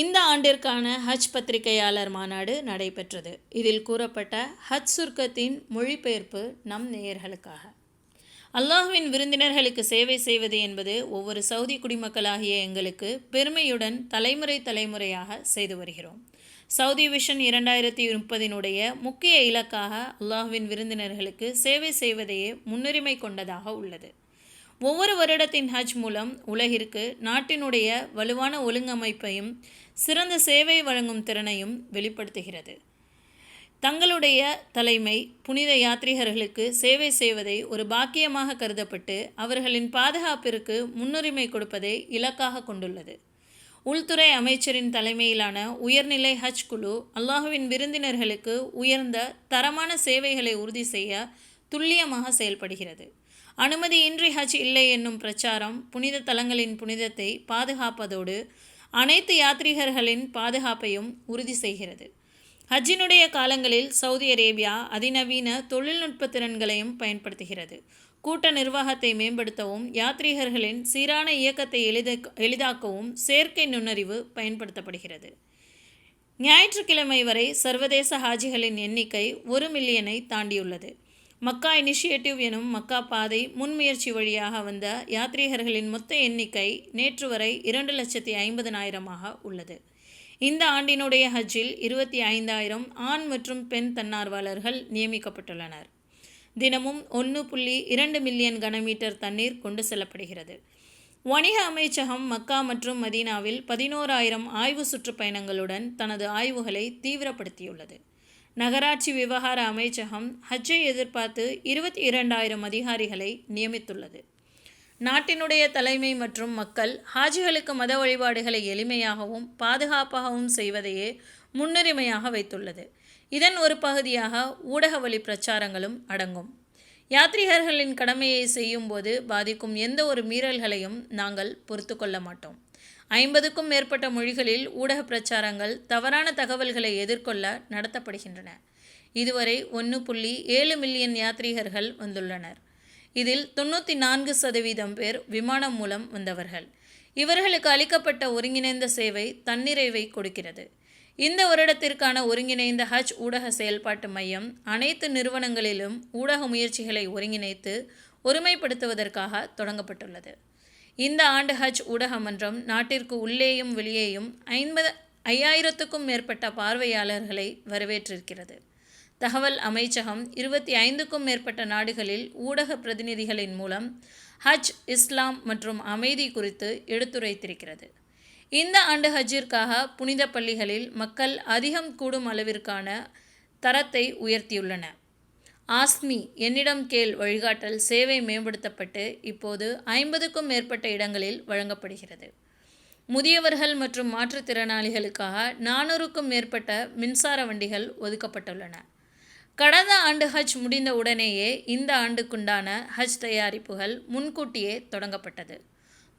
இந்த ஆண்டிற்கான ஹஜ் பத்திரிகையாளர் மாநாடு நடைபெற்றது. இதில் கூறப்பட்ட ஹஜ் சுர்க்கத்தின் மொழிபெயர்ப்பு நம் நேயர்களுக்காக. அல்லாஹ்வின் விருந்தினர்களுக்கு சேவை செய்வது என்பது ஒவ்வொரு சவுதி குடிமக்களாகிய எங்களுக்கு பெருமையுடன் தலைமுறை தலைமுறையாக செய்து வருகிறோம். சவுதி விஷன் இரண்டாயிரத்தி முப்பதினுடைய முக்கிய இலக்காக அல்லாஹ்வின் விருந்தினர்களுக்கு சேவை செய்வதையே முன்னுரிமை கொண்டதாக உள்ளது. ஒவ்வொரு வருடத்தின் ஹஜ் மூலம் உலகிற்கு நாட்டினுடைய வலுவான ஒழுங்கமைப்பையும் சிறந்த சேவை வழங்கும் திறனையும் வெளிப்படுத்துகிறது. தங்களுடைய தலைமை புனித யாத்ரீகர்களுக்கு சேவை செய்வதை ஒரு பாக்கியமாக கருதப்பட்டு அவர்களின் பாதுகாப்பிற்கு முன்னுரிமை கொடுப்பதை இலக்காக கொண்டுள்ளது. உள்துறை அமைச்சரின் தலைமையிலான உயர்நிலை ஹஜ் குழு அல்லாஹுவின் விருந்தினர்களுக்கு உயர்ந்த தரமான சேவைகளை உறுதி செய்ய துல்லியமாக செயல்படுகிறது. அனுமதியின்றி ஹஜ் இல்லை என்னும் பிரச்சாரம் புனித தலங்களின் புனிதத்தை பாதுகாப்பதோடு அனைத்து யாத்ரீகர்களின் பாதுகாப்பையும் உறுதி செய்கிறது. ஹஜ்ஜினுடைய காலங்களில் சவுதி அரேபியா அதிநவீன தொழில்நுட்ப திறன்களையும் பயன்படுத்துகிறது. கூட்ட நிர்வாகத்தை மேம்படுத்தவும் யாத்ரீகர்களின் சீரான இயக்கத்தை எளித எளிதாக்கவும் செயற்கை நுண்ணறிவு பயன்படுத்தப்படுகிறது. ஞாயிற்றுக்கிழமை வரை சர்வதேச ஹாஜிகளின் எண்ணிக்கை ஒரு மில்லியனை தாண்டியுள்ளது. மக்கா இனிஷியேட்டிவ் எனும் மக்கா பாதை முன்முயற்சி வழியாக வந்த யாத்ரீகர்களின் மொத்த எண்ணிக்கை நேற்று வரை இரண்டு லட்சத்தி ஐம்பதனாயிரமாக உள்ளது. இந்த ஆண்டினுடைய ஹஜ்ஜில் இருபத்தி ஐந்தாயிரம் ஆண் மற்றும் பெண் தன்னார்வலர்கள் நியமிக்கப்பட்டுள்ளனர். தினமும் ஒன்று புள்ளி இரண்டு மில்லியன் கனமீட்டர் தண்ணீர் கொண்டு செல்லப்படுகிறது. வணிக அமைச்சகம் மக்கா மற்றும் மதீனாவில் பதினோராயிரம் ஆய்வு சுற்றுப்பயணங்களுடன் தனது ஆய்வுகளை தீவிரப்படுத்தியுள்ளது. நகராட்சி விவகார அமைச்சகம் ஹஜ்ஜை எதிர்பார்த்து இருபத்தி இரண்டாயிரம் அதிகாரிகளை நியமித்துள்ளது. நாட்டினுடைய தலைமை மற்றும் மக்கள் ஹாஜிகளுக்கு மத வழிபாடுகளை எளிமையாகவும் பாதுகாப்பாகவும் செய்வதையே முன்னுரிமையாக வைத்துள்ளது. இதன் ஒரு பகுதியாக ஊடக வழி பிரச்சாரங்களும் அடங்கும். யாத்ரீகர்களின் கடமையை செய்யும்போது பாதிக்கும் எந்த ஒரு மீறல்களையும் நாங்கள் பொறுத்து கொள்ள மாட்டோம். ஐம்பதுக்கும் மேற்பட்ட மொழிகளில் ஊடக பிரச்சாரங்கள் தவறான தகவல்களை எதிர்கொள்ள நடத்தப்படுகின்றன. இதுவரை ஒன்று புள்ளி ஏழு மில்லியன் யாத்ரீகர்கள் வந்துள்ளனர். இதில் தொண்ணூற்றி நான்கு சதவீதம் பேர் விமானம் மூலம் வந்தவர்கள். இவர்களுக்கு அளிக்கப்பட்ட ஒருங்கிணைந்த சேவை தன்னிறைவை கொடுக்கிறது. இந்த வருடத்திற்கான ஒருங்கிணைந்த ஹஜ் ஊடக செயல்பாட்டு மையம் அனைத்து நிறுவனங்களிலும் ஊடக முயற்சிகளை ஒருங்கிணைத்து ஒருமைப்படுத்துவதற்காக தொடங்கப்பட்டுள்ளது. இந்த ஆண்டு ஹஜ் ஊடக மன்றம் நாட்டிற்கு உள்ளேயும் வெளியேயும் ஐம்பது ஐயாயிரத்துக்கும் மேற்பட்ட பார்வையாளர்களை வரவேற்றிருக்கிறது. தகவல் அமைச்சகம் இருபத்தி ஐந்துக்கும் மேற்பட்ட நாடுகளில் ஊடக பிரதிநிதிகளின் மூலம் ஹஜ் இஸ்லாம் மற்றும் அமைதி குறித்து எடுத்துரைத்திருக்கிறது. இந்த ஆண்டு ஹஜ்ஜிற்காக புனித பள்ளிகளில் மக்கள் அதிகம் கூடும் அளவிற்கான தரத்தை உயர்த்தியுள்ளன. ஆஸ்மி என்னிடம் கேள் வழிகாட்டல் சேவை மேம்படுத்தப்பட்டு இப்போது ஐம்பதுக்கும் மேற்பட்ட இடங்களில் வழங்கப்படுகிறது. முதியவர்கள் மற்றும் மாற்றுத்திறனாளிகளுக்காக நானூறுக்கும் மேற்பட்ட மின்சார வண்டிகள் ஒதுக்கப்பட்டுள்ளன. கடந்த ஆண்டு ஹஜ் முடிந்த உடனேயே இந்த ஆண்டுக்குண்டான ஹஜ் தயாரிப்புகள் முன்கூட்டியே தொடங்கப்பட்டது.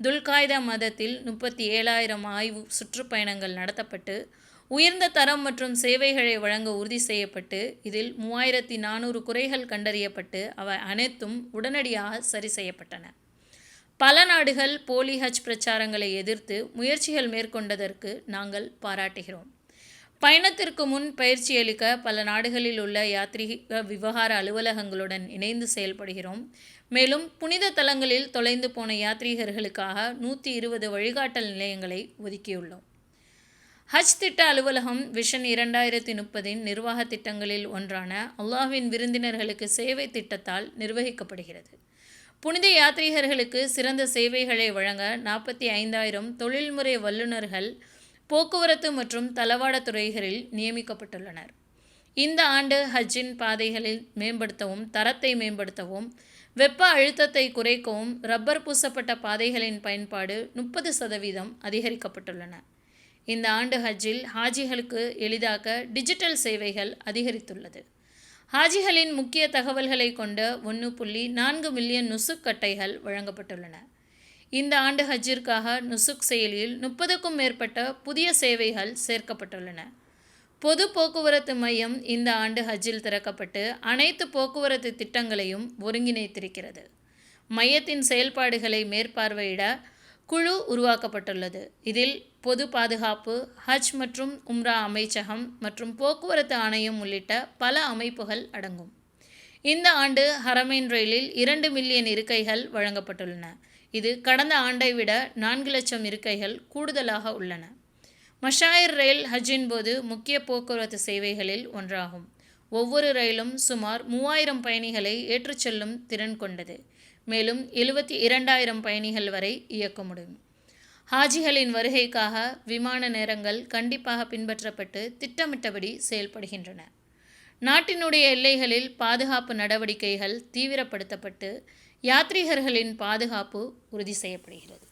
துல்காய்தா மதத்தில் முப்பத்தி ஏழாயிரம் ஆய்வு சுற்றுப்பயணங்கள் நடத்தப்பட்டு உயர்ந்த தரம் மற்றும் சேவைகளை வழங்க உறுதி செய்யப்பட்டு இதில் மூவாயிரத்தி நானூறு குறைகள் கண்டறியப்பட்டு அவை அனைத்தும் உடனடியாக சரி செய்யப்பட்டன. பல நாடுகள் போலி ஹஜ் பிரச்சாரங்களை எதிர்த்து முயற்சிகள் மேற்கொண்டதற்கு நாங்கள் பாராட்டுகிறோம். பயணத்திற்கு முன் பயிற்சி அளிக்க பல நாடுகளில் உள்ள யாத்ரீக விவகார அலுவலகங்களுடன் இணைந்து செயல்படுகிறோம். மேலும் புனித தலங்களில் தொலைந்து போன யாத்ரீகர்களுக்காக நூற்றி இருபது வழிகாட்டல் நிலையங்களை ஒதுக்கியுள்ளோம். ஹஜ் திட்ட அலுவலகம் விஷன் இரண்டாயிரத்தி முப்பதின் நிர்வாக திட்டங்களில் ஒன்றான அல்லாஹ்வின் விருந்தினர்களுக்கு சேவை திட்டத்தால் நிர்வகிக்கப்படுகிறது. புனித யாத்ரீகர்களுக்கு சிறந்த சேவைகளை வழங்க நாற்பத்தி ஐந்தாயிரம் தொழில்முறை வல்லுநர்கள் போக்குவரத்து மற்றும் தளவாட துறைகளில் நியமிக்கப்பட்டுள்ளனர். இந்த ஆண்டு ஹஜ்ஜின் பாதைகளில் மேம்படுத்தவும் தரத்தை மேம்படுத்தவும் வெப்ப அழுத்தத்தை குறைக்கவும் ரப்பர் பூசப்பட்ட பாதைகளின் பயன்பாடு முப்பது சதவீதம் அதிகரிக்கப்பட்டுள்ளன. இந்த ஆண்டு ஹஜ்ஜில் ஹாஜிகளுக்கு எளிதாக்க டிஜிட்டல் சேவைகள் அதிகரித்துள்ளது. ஹாஜிகளின் முக்கிய தகவல்களை கொண்ட ஒன்று புள்ளி நான்கு மில்லியன் நுசுக்கட்டைகள் வழங்கப்பட்டுள்ளன. இந்த ஆண்டு ஹஜ்ஜிற்காக நுசுக் செயலியில் முப்பதுக்கும் மேற்பட்ட புதிய சேவைகள் சேர்க்கப்பட்டுள்ளன. பொது போக்குவரத்து மையம் இந்த ஆண்டு ஹஜ்ஜில் திறக்கப்பட்டு அனைத்து போக்குவரத்து திட்டங்களையும் ஒருங்கிணைத்திருக்கிறது. மையத்தின் செயல்பாடுகளை மேற்பார்வையிட குழு உருவாக்கப்பட்டுள்ளது. இதில் பொது பாதுகாப்பு ஹஜ் மற்றும் உம்ரா அமைச்சகம் மற்றும் போக்குவரத்து ஆணையம் உள்ளிட்ட பல அமைப்புகள் அடங்கும். இந்த ஆண்டு ஹரமைன் ரயிலில் இரண்டு மில்லியன் இருக்கைகள் வழங்கப்பட்டுள்ளன. இது கடந்த ஆண்டை விட நான்கு லட்சம் இருக்கைகள் கூடுதலாக உள்ளன. மஷாயர் ரயில் ஹஜ்ஜின் போது முக்கிய போக்குவரத்து சேவைகளில் ஒன்றாகும். ஒவ்வொரு ரயிலும் சுமார் மூவாயிரம் பயணிகளை ஏற்றுச் செல்லும் திறன் கொண்டது. மேலும் எழுபத்தி இரண்டாயிரம் பயணிகள் வரை இயக்க முடியும். ஹாஜிகளின் வருகைக்காக விமான நேரங்கள் கண்டிப்பாக பின்பற்றப்பட்டு திட்டமிட்டபடி செயல்படுகின்றன. நாட்டினுடைய எல்லைகளில் பாதுகாப்பு நடவடிக்கைகள் தீவிரப்படுத்தப்பட்டு யாத்ரீகர்களின் பாதுகாப்பு உறுதி செய்யப்படுகிறது.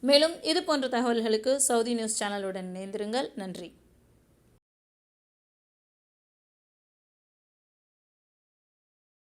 மேலும் இது போன்ற தகவல்களுக்கு சவுதி நியூஸ் சேனலுடன் இணைந்திருங்கள். நன்றி.